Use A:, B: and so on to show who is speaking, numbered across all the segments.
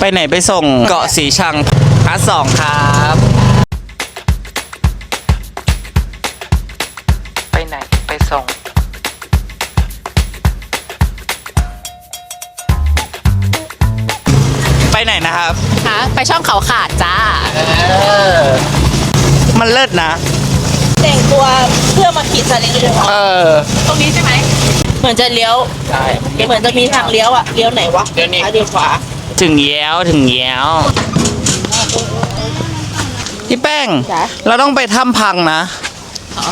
A: ไปไหนไปส่งเกาะสีชังพาร์ทสองครับไปไหนไปส่ง ไปไหนนะครับ
B: ฮะไปช่องเขาขาดจ้า
A: มันเลิศนะ
C: แต่งตัวเพื่อมาขี่ซาเล้งเลยเหรอ
A: เออ
B: ตรงนี้ใช่ไหม
C: เหมือนจะเลี้ยว
A: ใช่
C: เหมือนจะมีทางเลี้ยวอะเลี้ยวไหนวะ
A: เดี๋ยวนี้
C: ซ้ายเลี้ยวขวา
A: ถึงแย้วถึงแย้วพี่แป้ง
C: จ๊ะ
A: เราต้องไปถ้ำพังนะ
C: อ๋อ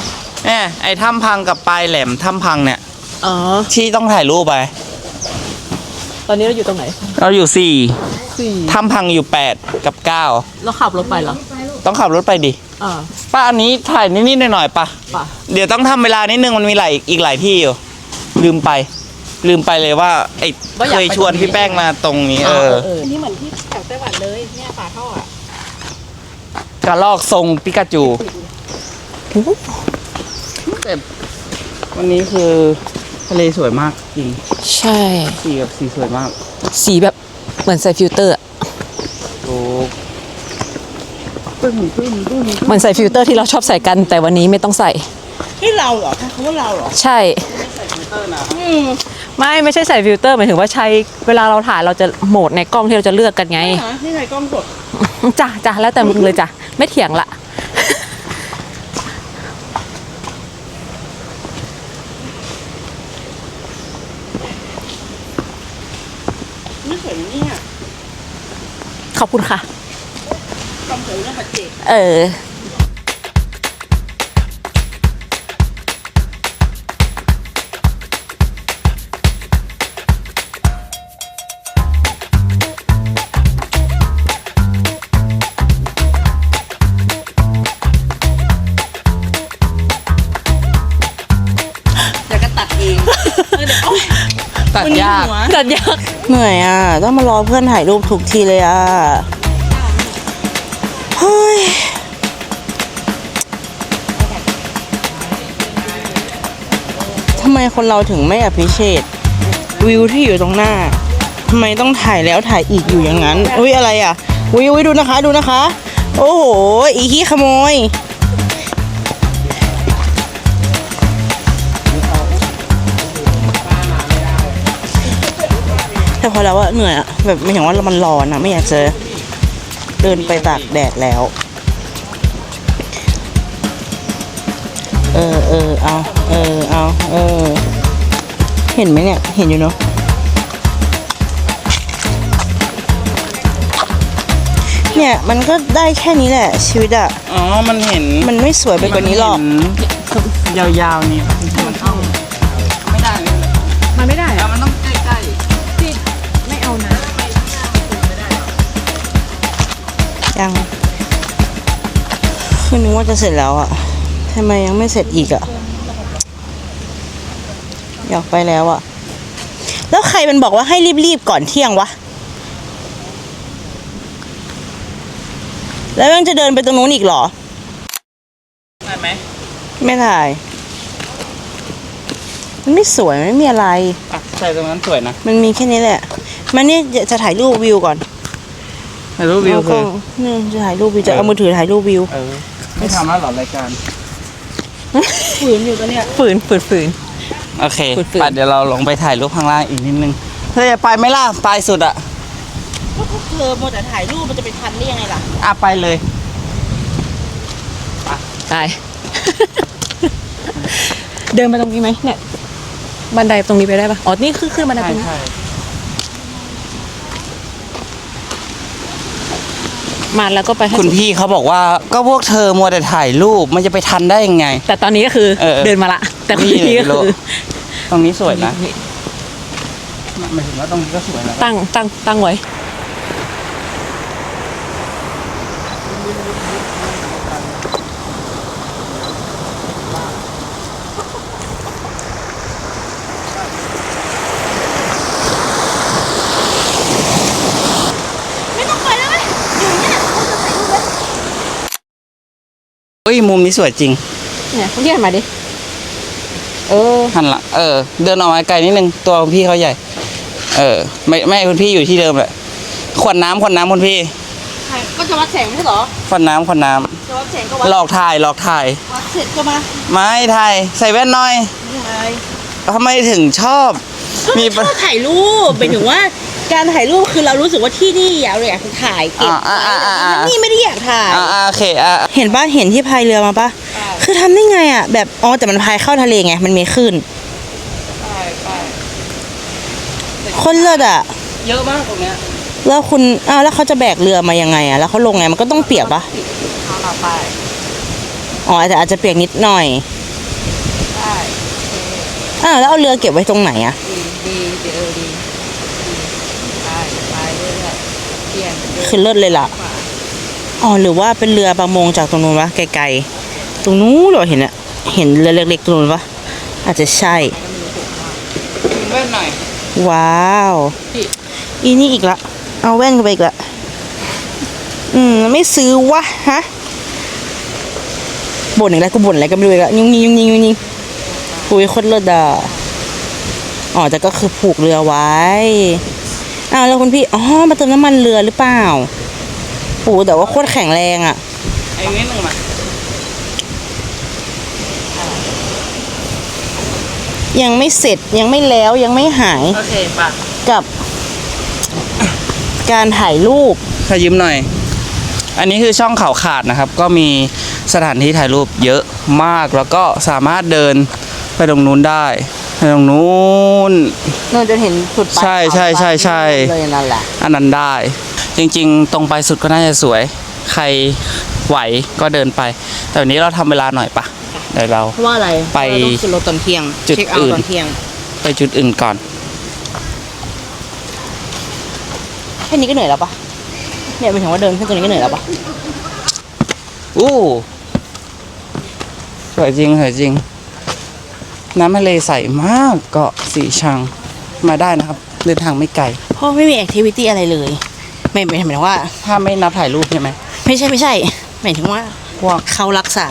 A: แอบไอ้ถ้ำพังกับปลายแหลมถ้ำพังเนี่ย
C: อ๋อ
A: ที่ต้องถ่ายรูปไป
C: ตอนนี้เราอยู่ตรงไหน
A: เราอยู่สี่
C: สี่
A: ถ้ำพังอยู่แปดกับเก้า
C: เราขับรถไปเหรอ
A: ต้องขับรถไปดิ
C: อ่า
A: ป้าอันนี้ถ่ายนิดๆหน่อยๆปะ
C: ป่ะ
A: เดี๋ยวต้องทำเวลานิดนึงมันมีหลายอีกหลายที่อยู่ ลืมไป ลืมไปเลยว่าไอ้เคยชวนพี่แป้งมาตรงนี้เออ
C: เออ
B: อันนี้เหมือนที่แถวไต้หวันเลยเนี่ยฝาท่ออะ
A: กระลอกทรงปิกาจูแต่วันนี้คือทะเลสวยมากจริง
B: ใช่
A: สีกับสีสวยมาก
B: สีแบบเหมือนใส่ฟิลเตอร์อะ
A: ถูกปึ้งปึ้งปึ้ง
B: เหมือนใส่ฟิลเตอร์ที่เราชอบใส่กัน แต่วันนี้ไม่ต้องใส่
C: นี่เราเหรอใช่เขาว่าเราเหรอ
B: ใช่
C: อืม
B: ไม่ไม่ใช่ใส่ฟิลเตอร์หมายถึงว่าใช้เวลาเราถ่ายเราจะโหมดในกล้องที่เราจะเลือกกันไง
C: ฮะนี่ไงกล้องสด
B: จ้ะจ้ะแล้วแต่มึงเลยจ้ะไม่เถียงละ
C: นี่สวยนะเนี่ย
B: ขอบคุณค่ะ
C: ความสวยเรื่องปัจเจก
B: เออ
C: จัดยา
A: ก
C: เหนื่อยอะ ต้องมารอเพื่อนถ่ายรูปทุกทีเลยอะ เฮ้ย ทำไมคนเราถึงไม่อภิเชษวิวที่อยู่ตรงหน้า ทำไมต้องถ่ายแล้วถ่ายอีกอยู่อย่างนั้น อุ้ยอะไรอะ อุ้ยอุ้ยดูนะคะ ดูนะคะ โอ้โห อีขี้ขโมย พอแล้วว่าเหนื่อยอะแบบไม่เห็นว่ามันร้อนอะไม่อยากจะเดินไปตากแดดแล้ว เออเออเอาเออเอาเออ เห็นไหมเนี่ย เห็นอยู่เนาะเนี่ยมันก็ได้แค่นี้แหละชีวิตอะ
A: อ๋อ มันเห็น
C: มันไม่สวยไปกว่านี้หรอก
A: เห็นยาวๆนี่มันต้
C: นึกว่าจะเสร็จแล้วอะทำไมยังไม่เสร็จอีกอะอยากไปแล้วอะแล้วใครมันบอกว่าให้รีบๆก่อนเที่ยงวะ แล้วยังจะเดินไปตรงนู้นอีกเหรอ
A: ๆได้ไหม
C: ไม่ถ่าย มันไม่สวยมันไม่มีอะไร
A: อะใส่ตรงนั้นสวยนะ
C: มันมีแค่นี้แหละ มันนี่จะถ่ายรูปวิวก่อน
A: ถ่ายรูปวิว
C: เอาก
A: คื
C: ล้
A: อ
C: องนี่จะถ่ายรูปวิวจะเอามือถือถ่ายรูปวิว
A: เออ ไม่ทำแล้วเหรอรายการ
C: ฝืนอยู่ตอนเนี้ย
B: ฝืนฝืนฝืน
A: โอเค
B: ฝืนๆ
A: ไปเดี๋ยวเราลงไปถ่ายรูปข้างล่างอีกนิดนึงเธอจะไปไหมล่ะปลายสุดอะ
C: ก็พวกเธอโมวแต่ถ่ายรูปมันจะไปทันได้ยังไงล่ะ
A: อะไปเลย
B: ตาย เดินไปตรงนี้ไหมเนี่ย บันไดตรงนี้ไปได้ปะอ๋อ นี่ขึ้นขึ้นบันไดตรงนี้ มาแล้วก็ไปให้
A: คุณ
B: สุด
A: พี่เขาบอกว่าก็พวกเธอมัวแต่ถ่ายรูปมันจะไปทันได้ยังไง
B: แต่ตอนนี้ก็คือ
A: เออ
B: เดินมาละ แต่คน
A: นี่
B: นี้ก็
A: โล
B: คือ
A: ตรงนี้สวยนะหมายถึงว่าตรงนี้ก็สวยนะ
B: ตั้งตั้งตั้งไว้
A: เฮ้ยมุมนี้สวยจริง
B: เนี่ยเรียกมาดิ เออ
A: หันหลังเออ เดินออกมาไกลนิดนึง ตัวคุณพี่เขาใหญ่ เออ ไม่ไม่คุณพี่อยู่ที่เดิมแหละขวดน้ำขวดน้ำคุณพี่
C: ก็จะวัดแสงไม่ใช่เหรอ
A: ขวดน้ำขวดน้
C: จะวัดแสงก็วัดำ
A: หลอกถ่ายหลอกถ่าย
C: วัดเสร็จก็มา
A: ไม่ถ่ายใส่แว่นหน่อย
C: ถ่าย
A: ทำไมถึงชอบมี
C: ก็ชอบถ่ายรูปหมายถึงว่า การถ่ายรูปคือเรารู้สึกว่าที่นี่อยากอยากถ่ายเก็บ
A: อ่าอ่าอ่าอ่า
C: นี่ไม่ได้อยากถ่าย
A: อ่าอ่าโอเคอ่า
C: เห็นป่ะ เห็นที่พายเรือมาป่ะ คือทำได้ไงอะ แบบ อ๋อ แต่มันพายเข้าทะเลไง มันมีคลื่นคนเลิศอะ
A: เยอะมากตรงเนี้ย
C: แล้วคุณ อ้าว แล้วเขาจะแบกเรือมายังไงอะ แล้วเขาลงไง มันก็ต้องเปียกป่ะ
B: เราไป
C: อ๋อ แต่อาจจะเปียกนิดหน่อย
B: ได้
C: อ้าว แล้วเอาเรือเก็บไว้ตรงไหนอะ
B: ดีดีเออดีไปไปเรื่อยๆเปลี่ยน
C: คือเลิศเลยล่ะ อ๋อหรือว่าเป็นเรือประมงจากตรงนู้นวะไกลๆ ตรงนู้นเราเห็นอะเห็นเรือเล็กๆตรงนู้นปะอาจจะใช่
A: แว่นหน่อย
C: ว้าว อีนี่อีกละ เอาแว่นกันไปอีกละ อืม ไม่ซื้อวะฮะบ่นอีกแล้วกูบ่นอะไรก็ไม่รู้อีกแล้วยุ่งยิงยุ่งยิงยุ่งยิงคุยโคตรเลิศอะอ๋อแต่ก็คือผูกเรือไว้ อ้าวแล้วคุณพี่ อ๋อ มาเติมน้ำมันเรือหรือเปล่าโอ้แต่ว่าโคตรแข็งแรงอะ
A: ไอ้นิดหนึ่งมา
C: ยังไม่เสร็จยังไม่แล้วยังไม่หาย
A: โอเคป่ะ
C: กับ การถ่ายรูป
A: ขอยืมหน่อย อันนี้คือช่องเขาขาดนะครับ ก็มีสถานที่ถ่ายรูปเยอะมากแล้วก็สามารถเดินไปตรงนู้นได้ไป ตรงนู้น
C: เราจะเห็นสุดปลาย
A: ใช่ใช่ใช่ใช่
C: เลยนั่นแหละ
A: อันนั้นได้ จริงๆ ตรงไปสุดก็น่าจะสวย ใครไหวก็เดินไป แต่วันนี้เราทำเวลาหน่อยปะเดี๋ยวเรา
C: เพราะว่าอะไร
A: ไป
C: เราต้องขึ้นรถตอนเที่ยง
A: จุด
C: เช็คเอา
A: อื่น
C: ตอนเที่ยง
A: ไปจุดอื่นก่อน
C: แค่นี้ก็เหนื่อยแล้วปะเนี่ยหมายถึงว่าเดินขึ้นตรงนี้ก็เหนื่อยแล้วปะ
A: อู้สวยจริงสวยจริง น้ำทะเลใสมากเกาะสีชังมาได้นะครับ เดินทางไม่ไกล
C: เพราะไม่มีแอคทิวิตี้อะไรเลย ไม่ไม่หมายถึงว่า
A: ถ้าไม่นับถ่ายรูปใช่ไหม
C: ไม่ใช่ไม่ใช่ หมายถึงว่า
A: พวก
C: เขารักษา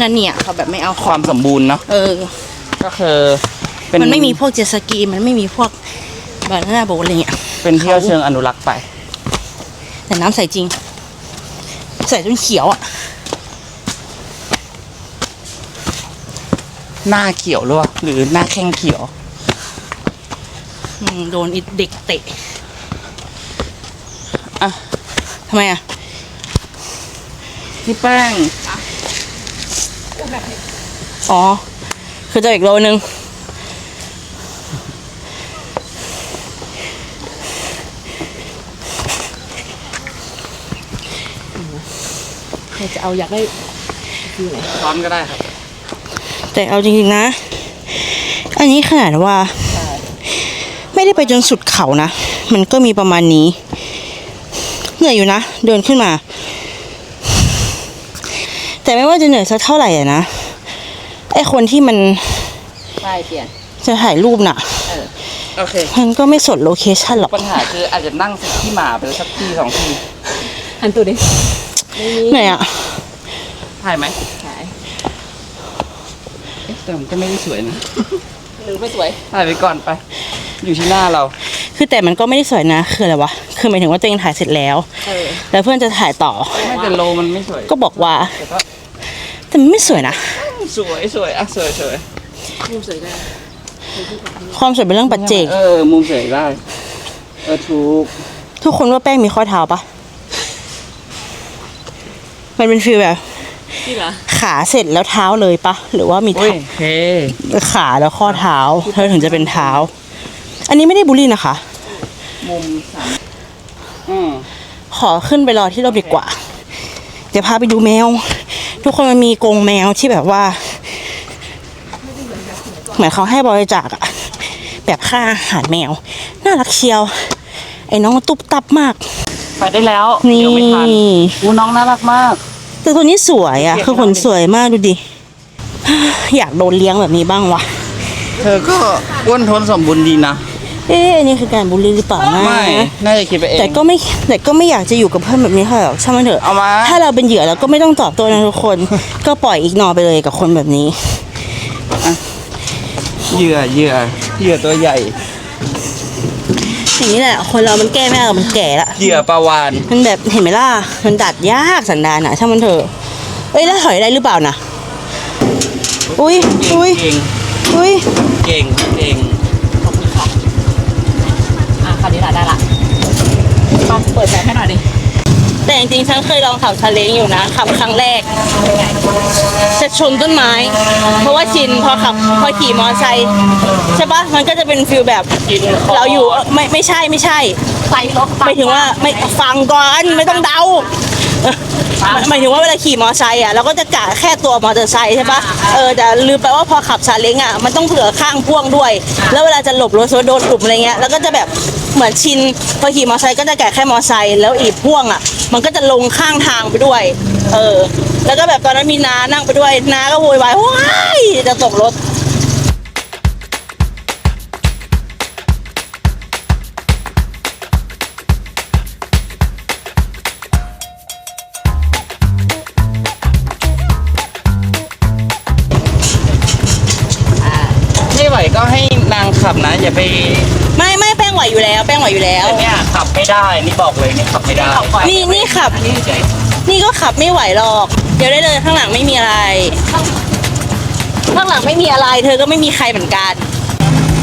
C: นั่นเนี่ยเขาแบบไม่เอาข
A: ค
C: อ
A: วางมสมบูรณ์เนาะ
C: เออ
A: ก็คือเป็น
C: มันไม่มีพวกเจตสกี มันไม่มีพวกบานาน่าโบ๊ทอะไรเงี้ย
A: เป็นเที่ยวเชิงอนุรักษ์ไป
C: แต่น้ำใสจริง ใสจนเขียวอะ
A: หน้าเขียวหรือเปล่าหรือหน้าแข้งเขียว
C: อืมโดนอีเด็กเตะ
A: อะ
C: ทำไมอะ
A: พี่แป้ง
C: อ๋อ คือจะอีกโลนึง ใครจะเอาอยากได้
A: ร้อนก็ได้ครับ
C: แต่เอาจริงๆนะ อันนี้ขนาดว่า ไม่ได้ไปจนสุดเขานะ มันก็มีประมาณนี้ เหนื่อยอยู่นะ เดินขึ้นมา แต่ไม่ว่าจะเหนื่อยสักเท่าไหร่อะนะไอคนที่มัน
B: ไปเปลี่ยน
C: จะถ่ายรูปน่ะ
A: โอเค
C: มันก็ไม่สนโลเคชั่นหรอก
A: ปัญหาคืออาจจะนั่งสิที่หมาไปแล้วสักทีสองที
B: อันตัวดิ
C: เหนื่อยอะ
A: ถ่ายไหม
B: ถ่าย
A: เอ๊ะ แต่มันก็ไม่ได้สวยนะ
B: หรือไม่สวย
A: ถ่ายไปก่อนไป อยู่ที่หน้าเรา
C: คือแต่มันก็ไม่ได้สวยนะ คืออะไรวะ คือหมายถึงว่าตัวเองถ่ายเสร็จแล้ว
B: เออ
C: แล้วเพื่อนจะถ่ายต่อ
A: ไม่แต่โลมันไม่สวย
C: ก็บอกว่า
A: แต่ก็
C: แต่มันไม่สวยนะ
A: สวยสวยอะสวยสวย
B: รูปสวยได้
C: ความสวยเป็นเรื่องปัจเจก
A: เออมุมสวยได้ เออถูก
C: ทุกคนว่าแป้งมีข้อเท้าปะมันเป็นฟีลแบบ
B: ที่เหรอ
C: ขาเสร็จแล้วเท้าเลยปะหรือว่ามี
A: อุ้ย
C: เท้า
A: เฮ้
C: ขาแล้วข้อเท้าเธอถึงจะเป็นเท้า อันนี้ไม่ได้บูลลี่นะคะ
A: มุมสามอืม
C: ขอขึ้นไปรอที่เราดีกว่า เดี๋ยวพาไปดูแมว ทุกคนมันมีกรงแมวที่แบบว่า เหมือนเขาให้บริจาคอะแบบค่าอาหารแมว น่ารักเชียว ไอ้น้องตุ๊บตับมาก
A: ไปได้แล้ว
C: นี่
A: เดี๋ยวไม่ทันอู้น้องน่ารักมาก
C: แต่ตัวนี้สวยอะ
A: เกลียด
C: คือขน
A: มากเลย
C: สวยมากดูดิ อยากโดนเลี้ยงแบบนี้บ้างวะ
A: เธอก็อ้วนทนสมบูรณ์ดีนะ
C: เอ๊ะอันนี้คือการบูลลี่หรือเปล่านะ
A: ไม่น่าจะคิดไปเอง
C: แต่ก็ไม่แต่ก็ไม่อยากจะอยู่กับเพื่อนแบบนี้เท่าไหร่หรอกช่างมันเถอะ
A: เอามา
C: ถ้าเราเป็นเหยื่อเราก็ไม่ต้องตอบโต้นะทุกคน ก็ปล่อยอีกนอไปเลยกับคนแบบนี้
A: เหยื่อเหยื่อเหยื่อตัวใหญ่
C: อย่างนี้แหละคนเรามันแก้ไม่ได้หรอกมันแก่ละ
A: เหยื่อปลาวาน
C: มันแบบเห็นไหมล่ะมันดัดยากสันดานอะถ้ามันเถอะเอ้ยแล้วถอยได้หรือเปล่านะอุ้ยอุ้ย
A: เก่ง
C: อุ้ย
A: เก่งเก่ง
B: อะคราวนี้ละได้ละมาเปิดแสงให้หน่อยดิ
C: แต่จริงๆฉันเคยลองขับชาเลงอยู่นะขับครั้งแรกจะชนต้นไม้ เพราะว่าชินพอขับพอขี่มอเตอร์ไซค์ใช่ปะมันก็จะเป็นฟิลแบบเราอยู่เอ่อไม่ไม่ใช่ไม่ใช่
B: ใส่รถ
C: หมายถึงว่าไม่ฟังก่อนไม่ต้องเดาเออ หมายถึงว่าเวลาขี่มอเตอร์ไซค์อะเราก็จะกะแค่ตัวมอเตอร์ไซค์ใช่ปะเออแต่ลืมไปว่าพอขับซาเล้งอะมันต้องเผื่อข้างพ่วงด้วย แล้วเวลาจะหลบรถสมมุติโดนกลุ่มอะไรเงี้ยแล้วก็จะแบบเหมือนชินพอขี่มอเตอร์ไซค์ก็จะแกะแค่มอเตอร์ไซค์แล้วอีกพ่วงอะ มันก็จะลงข้างทางไปด้วย เออ แล้วก็แบบตอนนั้นมีน้านั่งไปด้วยน้าก็โวยวายว้ายจะตกรถ
A: อย่าไป
C: ไม่ไม่แป้งไหวอยู่แล้วแป้งไหวอยู่แล้ว
A: แต่เนี่ยขับไม่ได้ นี่บอกเลยนี่ขับไม่ได้
C: นี่นี่ขับ นี่ก็ขับไม่ไหวหรอก เดี๋ยวได้เลยข้างหลังไม่มีอะไร ข้างหลังไม่มีอะไร เธอก็ไม่มีใครเหมือนกัน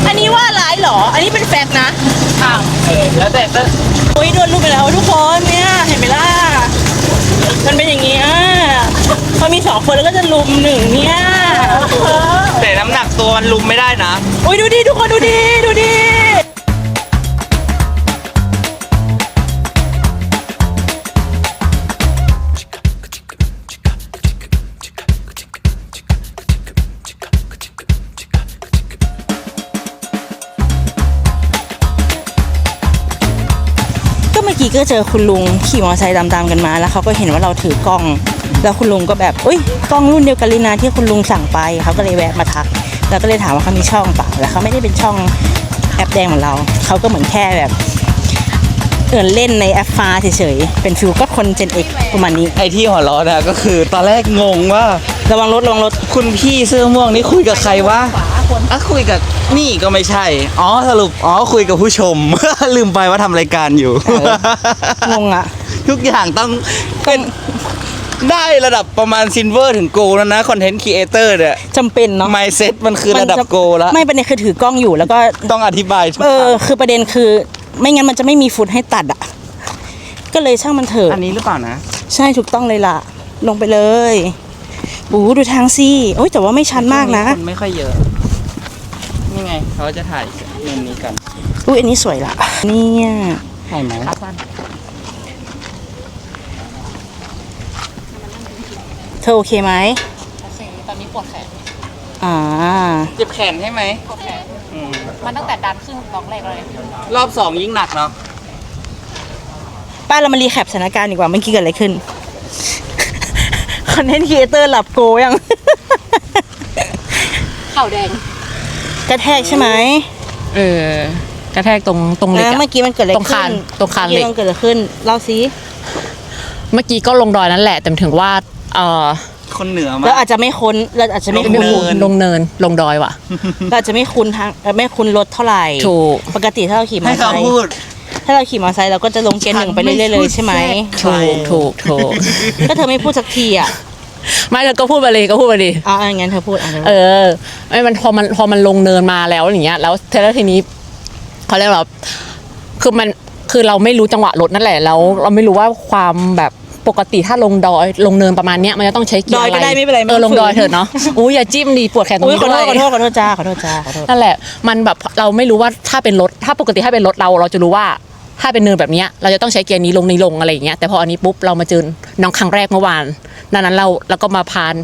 C: อันนี้ว่าร้ายเหรอ อันนี้เป็นแฟกต์นะ
A: ข้างเออแล้วแต่แต่
C: โอ้ยโดนรูปไปแล้วทุกคนเนี่ยเห็นไหมล่ะมันเป็นอย่างนี้อะพอมีสองคนแล้วก็จะลุมหนึ่งเนี่ย
A: แตัวมันลุมไม่ได้นะ
C: โอ้ยดูดิทุกคนดูดิดูดิก็เมื่อกี้ก็เจอคุณลุงขี่มอเตอร์ไซค์ตามๆกันมา แล้วเขาก็เห็นว่าเราถือกล้อง แล้วคุณลุงก็แบบอุ้ยกล้องรุ่นเดียวกันเลยนะที่คุณลุงสั่งไปเขาก็เลยแวะมาทัก แล้วก็เลยถามว่าเขามีช่องเปล่าแล้วเขาไม่ได้เป็นช่องแอปแดงเหมือนเรา เขาก็เหมือนแค่แบบเอินเล่นในแอปฟ้าเฉยๆ เป็นฟิลก็คน Gen X ประมาณนี้
A: ไอ้ที่หัวเร้อนนะก็คือตอนแรกงงว่า
C: ระวังรถระวังรถ
A: คุณพี่เสื้อม่วงนี่คุยกับใครวะอะคุยกับนี่ก็ไม่ใช่ อ๋อสรุปอ๋อคุยกับผู้ชม ลืมไปว่าทำรายการอยู่
C: งงอะ
A: ทุกอย่างต้องเป็น ได้ระดับประมาณซินเวอร์ถึงโกแล้วนะคอนเทนต์ครีเอเตอร์เนี่ย
C: จำเป็นเนาะ
A: ไมเซ็ตมันคือระดับ
C: มันจะ
A: โกแล้ว
C: ไม่ประเด็นคือถือกล้องอยู่แล้วก็
A: ต้องอธิบายทุก
C: เออ
A: ครั้ง
C: คือประเด็นคือไม่งั้นมันจะไม่มีฟุตให้ตัดอะก็เลยช่างมันเถอะ
A: อันนี้หรือเปล่านะ
C: ใช่ถูกต้องเลยล่ะ ลงไปเลยบูดูทางสิโอ้ยแต่ว่าไม่ชันมากนะ
A: คนไม่ค่อยเยอะนี่ไงเขาจะถ่ายเมนนี้กัน
C: อุ้ยอันนี้สวยละเนี่ย
A: ถ่ายไหม
C: เธอโอเคไหม
B: โอเคตอนนี้ปวดแขน
C: อ่า
A: เจ็บแขนใช่ไหม
B: ปวดแขน
A: อืม
B: มันตั้งแต่ดันขึ้นตองแรกเลย
A: รอบสองยิ่งหนักเนาะ
C: ป้าเรามารีแคปสถานการณ์ดีกว่าเมื่อกี้เกิดอะไรขึ้น คอนเทนต์ครีเอเตอร์หลับโกยัง
B: เข่าแดง
C: กระแทกใช่ไหม
B: เออกระแทกตรงตรงเหล็ก
C: แล้ว
B: อะ
C: เมื่อกี้มันเกิดอะไร
B: ตรง
C: ขึ้
B: คานนตรงคานเหล็ก
C: มื่อมันเกิดอะไรขึ้นเล่าสิ
B: เมื่อกี้ก็ลงดอยนั่นแหละแต่ถึงว่า เออ
A: คนเหนือมา
C: เราอาจจะไม่คุ้นเราอาจจะไม่
A: ลง
C: คุ้น
A: เนิน
B: ลงเนินลงดอยว่ะ
C: เราอาจจะไม่คุ้นทางเอ่อไม่คุ้นรถเท่าไหร่
B: ถูก
C: ปกติถ้าเราขี่มอ
A: ให้
C: เตอร์ไซ
A: เขา
C: ค์
A: พูด
C: ถ้าเราขี่มอเตอร์ไซค์เราก็จะลงเกียร์หนึ่งไปเรื่อยๆเลยใช่ไหม
B: ถูกถูกถูก
C: ก็เธอไม่พูดสักทีอะ
B: ไม่เธอก็พูดไปเลยก็พูดไปดิ
C: เอาเอางั้นเธอพูดอะเธอพูด
B: เออไม่มันพอมันพอมันลงเนินมาแล้วอย่างเงี้ยแล้วแล้วทีนี้เขาเรียกว่าคือมันคือเราไม่รู้จังหวะรถนั่นแหละแล้วเราไม่รู้ว่าความแบบ ปกติถ้าลงดอยลงเนินประมาณเนี้ยมันจะต้องใช้เกียร์
C: ดอย
B: อะไร
C: ก็ได้ไม่เป็นไร
B: เออลงดอย
C: ฝืน
B: เถอะเนาะอุ้ยอย่าจิ้มดีปวดแขนตรง
C: อุ้ย
B: นี้
C: ขอโทษ
B: ด้วย
C: ขอโทษขอโทษจ้าขอโทษจ้าขอโทษ
B: นั่นแหละมันแบบเราไม่รู้ว่าถ้าเป็นรถถ้าปกติถ้าเป็นรถเราเราจะรู้ว่าถ้าเป็นเนินแบบเนี้ยเราจะต้องใช้เกียร์นี้ลงนี้ลงอะไรอย่างเงี้ยแต่พออันนี้ปุ๊บเรามาเจอน้องครั้งแรกเมื่อวานดังนั้นเราเราก็มาพาน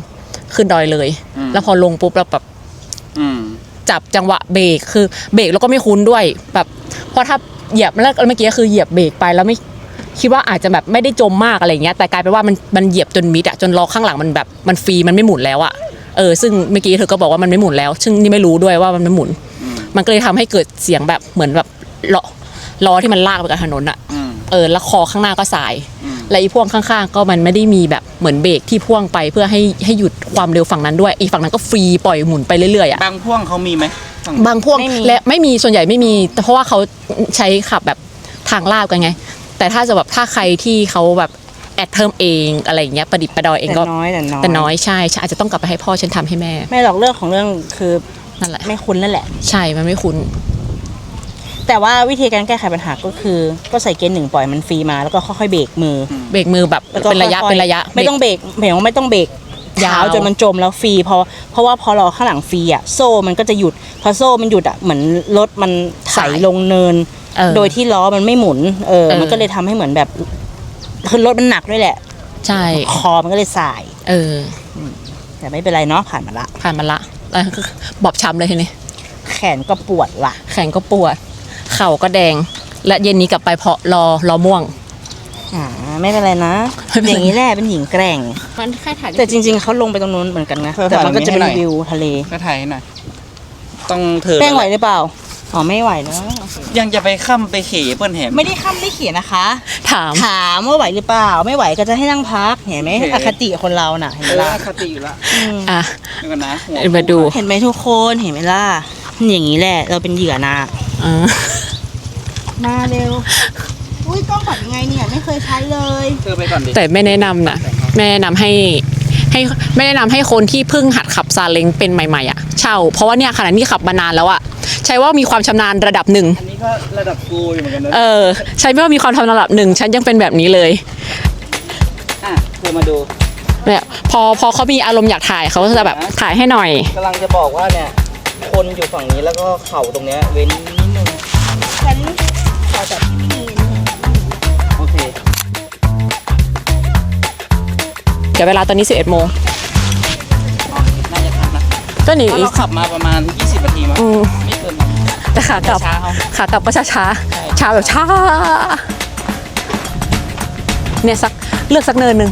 B: ขึ้นดอยเลย แล้วพอลงปุ๊บเราแบบ
A: อืม
B: จับจังหวะเบรกคือเบรกแล้วก็ไม่คุ้นด้วยแบบเพราะถ้าเหยียบแล้วเมื่อกี้คือเหยียบเบรกไปแล้วไม่ คิดว่าอาจจะแบบไม่ได้จมมากอะไรอย่างเงี้ยแต่กลายเป็นว่ามันมันเหยียบจนมิดอะจนล้อข้างหลังมันแบบมันฟรีมันไม่หมุนแล้วอะเออซึ่งเมื่อกี้เธอก็บอกว่ามันไม่หมุนแล้ว ซึ่งนี่ไม่รู้ด้วยว่ามันไม่หมุน มันก็เลยทำให้เกิดเสียงแบบเหมือนแบบล้อล้อที่มันลากไปกับถนนอะ
A: อืม
B: เออแล้วคอข้างหน้าก็สาย
A: อืม
B: และอีพ่วงข้างๆ ก็มันไม่ได้มีแบบเหมือนเบรกที่พ่วงไปเพื่อให้ให้หยุดความเร็วฝั่งนั้นด้วยอีกฝั่งนั้นก็ฟรีปล่อยหมุนไปเรื่อยๆอะ
A: บางพ่วงเขามีไหมฝั่ง
B: บางพวก
C: ไม่มี
B: และไม่มีส่วนใหญ่ไม่มีแต่เพราะว่าเขาใช้ขับแบบทางลาบกันไง แต่ถ้าจะแบบถ้าใครที่เขาแบบแอดเพิ่มเองอะไรอย่างเงี้ยประดิษฐ์ประดอยเอง
C: แต่
B: ก็
C: น้อยแต่น้อย
B: แต่น้อยใช่ฉันอาจจะต้องกลับไปให้พ่อฉันทำให้แม่
C: ไม่หรอกเรื่องของเรื่องคือ
B: นั่นแหละ
C: ไม่คุ้นนั่นแหละ
B: ใช่มันไม่คุ้น
C: แต่ว่าวิธีการแก้ไขปัญหาก็คือ ก็ใส่เกียร์หนึ่งปล่อยมันฟรีมาแล้วก็ค่อยๆเบรกมือ
B: เบรกมือแบบ
C: แล้วก็
B: เป็นระยะ
C: ค่อๆ
B: เป็นระยะ
C: ไม่ต้องเบรกหมายถึงว่าไม่ต้องเบรก
B: ยาว
C: เท้าจนมันจมแล้วฟรีเพราะเพราะว่าพอเราข้างหลังฟรีอะโซ่มันก็จะหยุดพอโซ่มันหยุดอะเหมือนรถมันไถลงเนิน
B: เออ
C: โดยที่ล้อมันไม่หมุน เออ
B: เออ
C: มันก็เลยทำให้เหมือนแบบคือรถมันหนักด้วยแหละ
B: ใช่
C: คอมันก็เลยสาย
B: เออ
C: แต่ไม่เป็นไรเนาะผ่านมาละ
B: ผ่านมาละแล้วก็บอบช้ำเลยทีนี้
C: แขนก็ปวดละ
B: แขนก็ปวด เข่าก็แดง และเย็นนี้กลับไปเพาะรอรอม่วง
C: อ่าไม่เป็นไรนะ
B: ไม่เป็นไร
C: อย่างนี้แหละเป็นหญิงแกร่ง
B: มันแค่ถ่าย
C: แต่จริง ๆเขาลงไปตรงนู้นเหมือนกันนะ
A: เธอ
C: แต่มันก็จะเป็น
A: ถ่ายตรงนี้ให้หน่อย
C: วิวทะเล
A: ก็ถ่ายให้หน่อยต้องเธอ
C: แป้งไหวหรือเปล่า อ๋อไม่ไหวเนอะ
A: ยังจะไปค่ำไปเขเปิ้นแหม
C: ไม่ได้ค้ำได้เขียนนะคะ
B: ถาม
C: ถามว่าไหวหรือเปล่า ไม่ไหวก็จะให้นั่งพัก เห็นไหม
A: โอเค
C: อคติคนเราน่ะ เห็นไหม
A: เออ
C: ล่ะ
A: คติอยู่ละ
C: ม
B: อะ
A: เดี๋ยวก่อนนะหัว
B: มาดู
C: เห็นไหมทุกคนเห็นไหมล่ะอย่างนี้แหละเราเป็นเหยื่อนะ
B: อ่า
C: มาเร็ว อุ้ยกล้องปัดยังไงเนี่ยไม่เคยใช้เลย
A: เธอไปก่อนดิ
B: แต่ไม่แนะนำนะไม่แนะนำให้ ให้ไม่แนะนำให้คนที่เพิ่งหัดขับซาเล้งเป็นใหม่ๆอะเช่า เพราะว่าเนี่ยขณะนี้ขับมานานแล้วอะใช้ว่ามีความชำนาญระดับหนึ่ง
A: อันนี้ก็ระดับกูอยู่เหมือนกันนะ
B: เออ ใช้ไม่ว่ามีความชำนาญระดับหนึ่ง ฉันยังเป็นแบบนี้เลย
A: อะเธอมาดู
B: เนี่ยพอพอเขามีอารมณ์อยากถ่ายเขาก็จะแบบถ่ายให้หน่อย
C: กำลังจะบอกว่าเนี่ย คนอยู่ฝั่งนี้แล้วก็เข่าตรงเนี้ยเว้นนิดนึงฉันขอจับที่นี่
A: โอเค
B: เดี๋ยวเวลาตอนนี้ 11โมง
A: น่าจะทันนะ
B: ก็หนี
A: เพราะ
B: อี
A: เรา
B: ก
A: ขับมาประมาณ 20นาทีมั้ง
B: อืม ขากลับ
A: ช้าเอา
B: ขากลับก็ช้าช้าๆช้าแบบช้าเนี่ยสักเลือกสักเนินหนึ่ง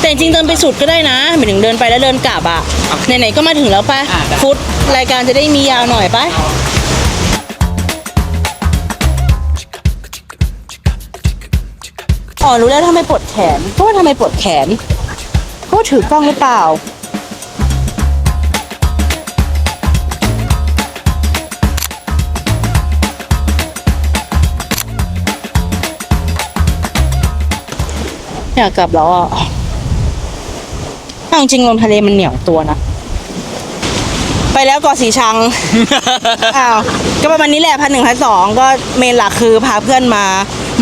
C: แต่จริงๆเดินไปสุดก็ได้นะหมายถึงเดินไปแล้วเดินกลับอะไหนๆก็มาถึงแล้วปะ
A: อะได้
C: ฟุตรายการจะได้มียาวหน่อยปะ รู้แล้วทำไมปวดแขนเพราะว่าทำไมปวดแขนเพราะว่าถือกล้องหรือเปล่าอยากกลับแล้วอะเอาจริงๆลมทะเลมันเหนียวตัวนะ ไปแล้วเกาะสีชัง อ้าว ก็ประมาณนี้แหละพันหนึ่งพันสองก็เมนหลักคือพาเพื่อนมา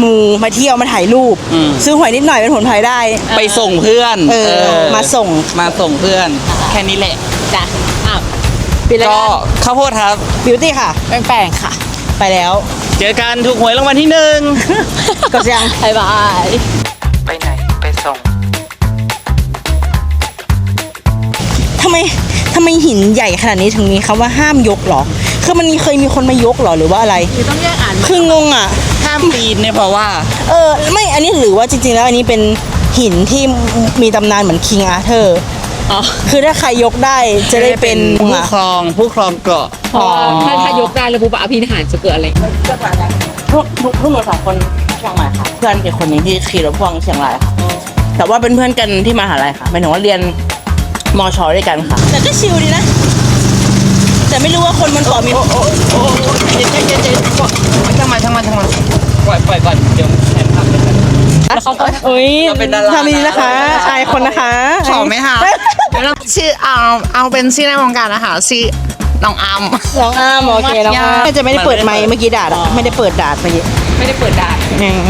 C: มูมาเที่ยวมาถ่ายรูป
A: อืม
C: ซื้อหวยนิดหน่อยเป็นผลพลอยได้
A: ไปส่งเพื่อน
C: เออมาส่ง
A: มาส่งเพื่อน แค่นี้แหละ
B: จ้ะอ้าว
C: ปิดราย
A: ก็
C: การ
A: ข้าวโพดครับ
C: บิวตี้ค่ะ
B: แป้งๆค่ะ
C: ไปแล้ว
A: เจอกันถูกหวยรางวัลที่หนึ่ง
C: ก็ยัง
B: บ๊ายบาย
A: ไปไหน ไปส่ง
C: ทำไมทำไมหินใหญ่ขนาดนี้ถึงมีคำว่าห้ามยกเหรอ คือมันมีเคยมีคนมายกเหรอหรือว่าอะไร
B: คือต้องแยกอ่าน
C: คืองงอะ
A: ห้ามปีนเนี่ยเพราะว่า
C: เออไม่อันนี้หรือว่าจริงๆแล้วอันนี้เป็นหินที่มีตำนานเหมือนคิงอาเธอร์
B: อ๋อ
C: คือถ้าใครยกได้จะได้เป็น
A: ผู้
C: อะ
A: ครองผู้ครองเกาะ
B: พอถ้าถ้ายกได้แล้วปุ๊บอภินิหารจะเกิดอะไร
C: พวกพวกพวกหนูสองคนเชียงใหม่ค่ะ เพื่อนอีกคนหนึงที่ขี่รถพ่วงเชียงรายค่ะแต่ว่าเป็นเพื่อนกันที่มหาลัยค่ะหมายถึงว่าเรียนมอชอด้วยกันค่ะ แต่ก็ชิลดีนะ แต่ไม่รู้ว่าคนมันเกาะมี
A: โอ้โอ้โอ้เจ๊เจ๊เจ๊เจ๊ช่างมันช่างมันช่างมัน ปล่อยปล่อยก่อนเดี๋ยวแขนพับเลย
B: แล้วเขาก็
C: โอ้ย
A: เราเป็นดารา
C: ทำดีนะคะ อายคนนะคะ
D: ขอไหมคะ ชื่อเอาเอาเป็นชื่อในวงการนะคะชื่อน้องอัม
C: น้องอ้ามโอเคน้องอ้ามจะไม่ได้เปิดไมค์เมื่อกี้ด่าอะไม่ได้เปิดด่าเมื่อกี้
B: ไม่ได้เปิดด่าน
C: อืม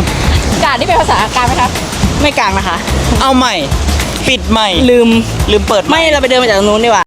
B: ด่านนี่เป็นภาษากลางไหมคะ
C: ไม่กลางนะคะ
A: เอาใหม่ ปิดใหม่
C: ลืม
A: ลืมเปิดใหม่
C: ไม่ เราไปเดินมาจากตรงนู้นดีกว่า